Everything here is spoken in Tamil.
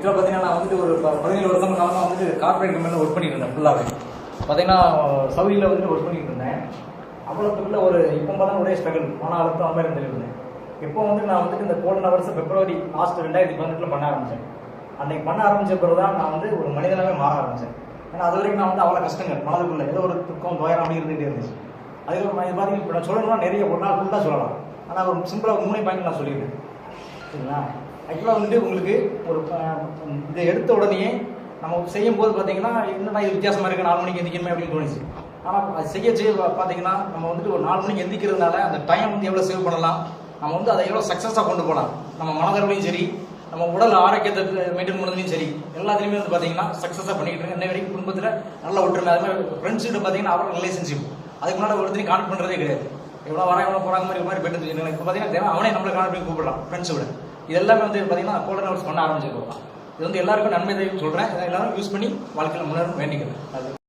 இதில் பார்த்தீங்கன்னா நான் வந்துட்டு ஒரு பதினேழு வருஷம் காலமாக வந்துட்டு கார்பரேட் கம்பெனியில் ஒர்க் பண்ணிட்டு இருந்தேன் ஃபுல்லாகவே பார்த்தீங்கன்னா சவுதியில் வந்துட்டு ஒர்க் பண்ணிட்டு இருந்தேன். அவ்வளோத்துக்குள்ள ஒரு இப்போ பார்த்தா ஒரே ஸ்ட்ரகிள் மன அழுத்தம் அந்த மாதிரி இருந்தேன் இப்போ வந்து நான் வந்துட்டு இந்த கோல்டன் வருஷம் பிப்ரவரி லாஸ்ட் ரெண்டாயிரத்தி பதினெட்டில் பண்ண ஆரம்பித்தேன் அன்னைக்கு பண்ண ஆரம்பித்த பிறகு தான் நான் வந்து ஒரு மனிதனாகவே மாற ஆரம்பித்தேன் ஏன்னா அது வரைக்கும் நான் வந்து அவ்வளோ கஷ்டங்கள் மனதுக்குள்ள. ஏதோ ஒரு துக்கம் துயரம் அப்படி இருந்துகிட்டே இருந்துச்சு. அதுக்கு இது மாதிரி இப்போ நான் சொல்லணும்னா நிறைய ஒரு நாள் ஃபுல்லாக சொல்லலாம். ஆனால் ஒரு சிம்பிளாக ஒரு மூணு பாயிண்ட் நான் சொல்லிடுறேன். சரிங்களா? ஆக்சுவலாக வந்துட்டு உங்களுக்கு ஒரு இதை எடுத்த உடனே நம்ம செய்யும் போது பார்த்தீங்கன்னா என்னடா இது வித்தியாசமாக இருக்குது நாலு மணிக்கு எந்திக்கணுமே அப்படின்னு தோணுச்சு. ஆனால் அது செய்ய செய்ய பார்த்தீங்கன்னா நம்ம வந்துட்டு ஒரு நாலு மணிக்கு எந்திக்கிறதுனால அந்த டைம் வந்து எவ்வளோ சேவ் பண்ணலாம் நம்ம வந்து அதை எவ்வளோ சக்ஸஸாக கொண்டு போகலாம். நம்ம மனதளவுலையும் சரி நம்ம உடல் ஆரோக்கியத்தை மெயின்டைன் பண்ணுறதுலையும் சரி எல்லாத்துலேயுமே வந்து பார்த்தீங்கன்னா சக்ஸஸாக பண்ணிக்கிட்டு இருக்கு இன்ன வரைக்கும் குடும்பத்தில் நல்ல ஒற்றுமை அது மாதிரி ஃப்ரெண்ட்ஸ்கிட்ட பார்த்தீங்கன்னா அவரோட ரிலேஷன்ஷிப் அதுக்கு முன்னாடி ஒருத்தரையும் கான்ட் பண்ணுறதே கிடையாது. எவ்வளோ வர எவ்வளோ போகிறாங்க மாதிரி மாதிரி போயிட்டு இப்போ பார்த்தீங்கன்னா தேவை அவனே நம்மளை கான்ட் பண்ணி கூப்பிடலாம் ஃப்ரெண்ட்ஸோட இதெல்லாமே வந்து பார்த்தீங்கன்னா கோல்டன் ஹவர்ஸ் பண்ண ஆரம்பிச்சிருக்கோம். இது வந்து எல்லாருக்கும் நன்மை சொல்கிறேன் இதை எல்லாரும் யூஸ் பண்ணி வாழ்க்கையில் முன்னேறும் வேண்டிக்கிறேன். அது